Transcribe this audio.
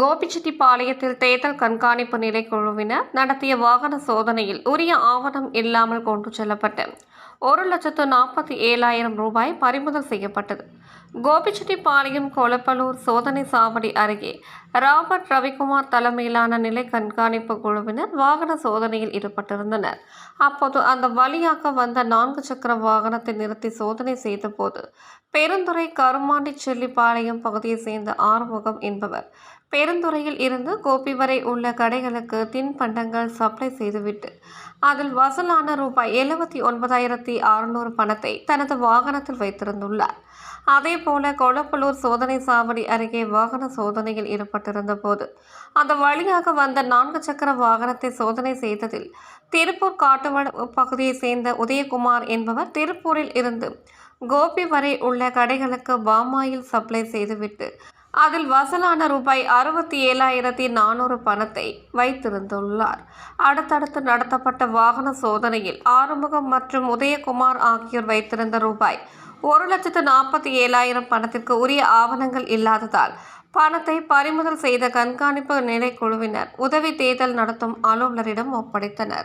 கோபிச்செட்டிப்பாளையத்தில் தேர்தல் கண்காணிப்பு நிலைக்குழுவினர் நடத்திய வாகன சோதனையில் உரிய ஆவணம் இல்லாமல் கொண்டு செல்லப்பட்டு ஒரு லட்சத்து நாற்பத்தி ஏழாயிரம் ரூபாய் பறிமுதல் செய்யப்பட்டது. கோபிச்செட்டிப்பாளையம் கொளப்பலூர் சோதனை சாவடி அருகே ராபர்ட் ரவிக்குமார் தலைமையிலான நிலை கண்காணிப்பு குழுவினர் வாகன சோதனையில் ஈடுபட்டிருந்தனர். அப்போது அந்த வழியாக வந்த நான்கு சக்கர வாகனத்தை நிறுத்தி சோதனை செய்தபோது பெருந்துறை கருமாண்டி செல்லிப்பாளையம் சேர்ந்த ஆறுமுகம் என்பவர் பெருந்துறையில் இருந்து கோபி வரை உள்ள கடைகளுக்கு தின்பண்டங்கள் சப்ளை செய்துவிட்டு அதில் வசூலான ரூபாய் எழுபத்தி ஒன்பதாயிரத்தி அறுநூறு பணத்தை தனது வாகனத்தில் வைத்திருந்துள்ளார். அதேபோல கொளப்பலூர் சோதனை சாவடி அருகே வாகன சோதனையில் ஈடுபட்டிருந்த போது அந்த வழியாக வந்த நான்கு சக்கர வாகனத்தை சோதனை செய்ததில் திருப்பூர் காட்டுவட பகுதியைச் சேர்ந்த உதயகுமார் என்பவர் திருப்பூரில் இருந்து கோபி வரை உள்ள கடைகளுக்கு பாமாயில் சப்ளை செய்துவிட்டு அதில் வசூலான ரூபாய் அறுபத்தி ஏழாயிரத்தி நானூறு பணத்தை வைத்திருந்துள்ளார். அடுத்தடுத்து நடத்தப்பட்ட வாகன சோதனையில் ஆறுமுகம் மற்றும் உதயகுமார் ஆகியோர் வைத்திருந்த ரூபாய் ஒரு லட்சத்து நாற்பத்தி ஏழாயிரம் பணத்திற்கு உரிய ஆவணங்கள் இல்லாததால் பணத்தை பறிமுதல் செய்த கண்காணிப்பு நிலைக்குழுவினர் உதவி தேர்தல் நடத்தும் அலுவலரிடம் ஒப்படைத்தனர்.